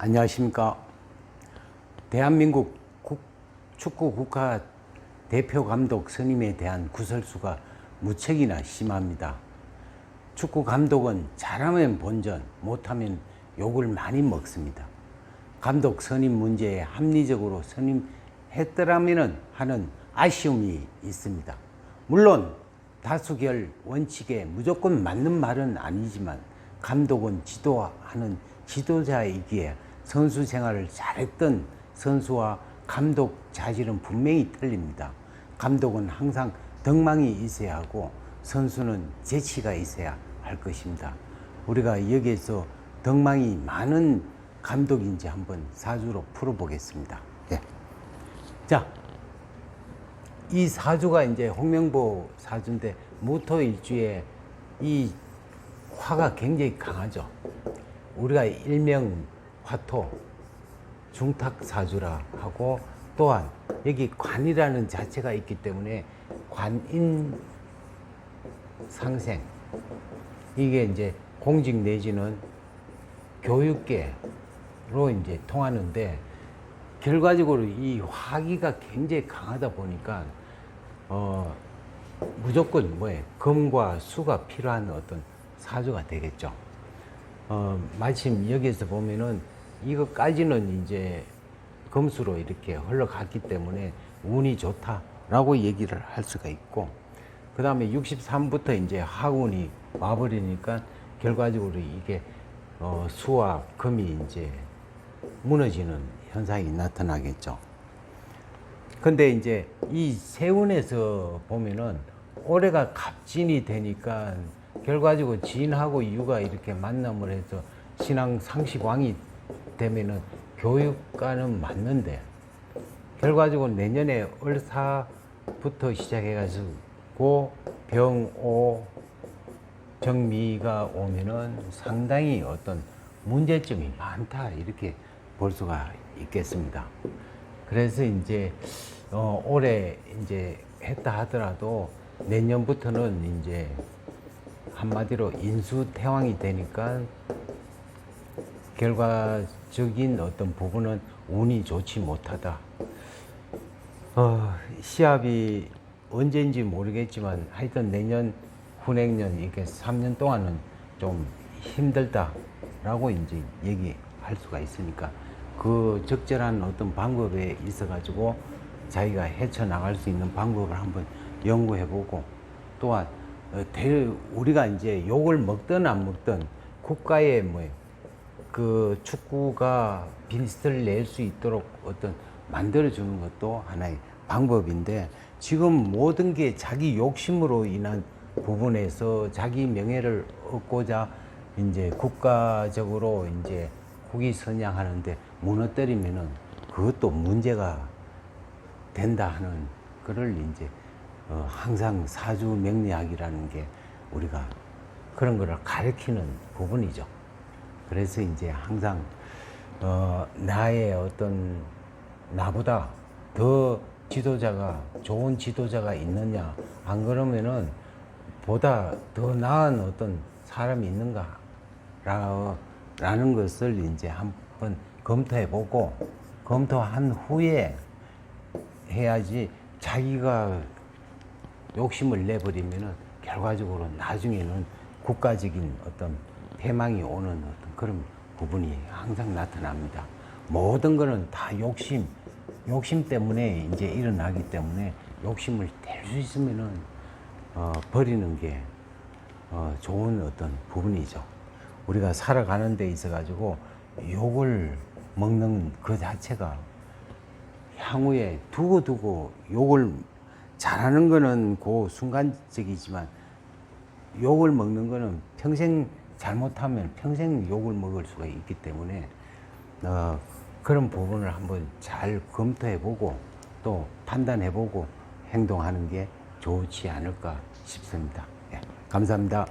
안녕하십니까. 대한민국 국- 축구 국가 대표 감독 선임에 대한 구설수가 무척이나 심합니다. 축구 감독은 잘하면 본전, 못하면 욕을 많이 먹습니다. 감독 선임 문제에 합리적으로 선임했더라면 하는 아쉬움이 있습니다. 물론 다수결 원칙에 무조건 맞는 말은 아니지만 감독은 지도하는 지도자이기에 선수 생활을 잘했던 선수와 감독 자질은 분명히 틀립니다. 감독은 항상 덕망이 있어야 하고 선수는 재치가 있어야 할 것입니다. 우리가 여기에서 덕망이 많은 감독인지 한번 사주로 풀어보겠습니다. 예. 자, 이 사주가 이제 홍명보 사주인데 모토 일주에 이 화가 굉장히 강하죠. 우리가 일명 화토 중탁 사주라 하고 또한 여기 관이라는 자체가 있기 때문에 관인 상생 이게 이제 공직 내지는 교육계로 이제 통하는데 결과적으로 이 화기가 굉장히 강하다 보니까 어 무조건 뭐에 금과 수가 필요한 어떤 사주가 되겠죠. 어 마침 여기에서 보면은 이것까지는 이제 금수로 이렇게 흘러갔기 때문에 운이 좋다라고 얘기를 할 수가 있고 그 다음에 63부터 이제 하운이 와버리니까 결과적으로 이게 어, 수와 금이 이제 무너지는 현상이 나타나겠죠. 근데 이제 이 세운에서 보면은 올해가 갑진이 되니까 결과적으로 진하고 유가 이렇게 만남을 해서 신앙 상식왕이 되면은 교육과는 맞는데 결과적으로 내년에 을사부터 시작해가지고 병오 정미가 오면은 상당히 어떤 문제점이 많다 이렇게 볼 수가 있겠습니다. 그래서 이제 어, 올해 이제 했다 하더라도 내년부터는 이제 한마디로 인수태왕이 되니까 결과적인 어떤 부분은 운이 좋지 못하다. 어, 시합이 언제인지 모르겠지만 하여튼 내년 후냉년 이렇게 3년 동안은 좀 힘들다라고 이제 얘기할 수가 있으니까 그 적절한 어떤 방법에 있어 가지고 자기가 헤쳐나갈 수 있는 방법을 한번 연구해 보고 또한 어, 대, 우리가 이제 욕을 먹든 안 먹든 국가의 뭐 그 축구가 빈스를 낼 수 있도록 어떤 만들어 주는 것도 하나의 방법인데 지금 모든 게 자기 욕심으로 인한 부분에서 자기 명예를 얻고자 이제 국가적으로 이제 국위 선양하는데 무너뜨리면은 그것도 문제가 된다 하는 그를 이제 어, 항상 사주 명리학이라는 게 우리가 그런 거를 가르치는 부분이죠. 그래서 이제 항상 어, 나의 어떤 나보다 더 지도자가 좋은 지도자가 있느냐. 안 그러면은 보다 더 나은 어떤 사람이 있는가. 라, 라는 것을 이제 한번 검토해 보고 검토한 후에 해야지 자기가 욕심을 내버리면은 결과적으로 나중에는 국가적인 어떤 패망이 오는 어떤 그런 부분이 항상 나타납니다. 모든 거는 다 욕심, 욕심 때문에 이제 일어나기 때문에 욕심을 댈 수 있으면은 어, 버리는 게 어, 좋은 어떤 부분이죠. 우리가 살아가는 데 있어 가지고 욕을 먹는 그 자체가 향후에 두고두고 욕을 잘하는 거는 그 순간적이지만 욕을 먹는 거는 평생 잘못하면 평생 욕을 먹을 수가 있기 때문에 어, 그런 부분을 한번 잘 검토해 보고 또 판단해 보고 행동하는 게 좋지 않을까 싶습니다. 예, 감사합니다.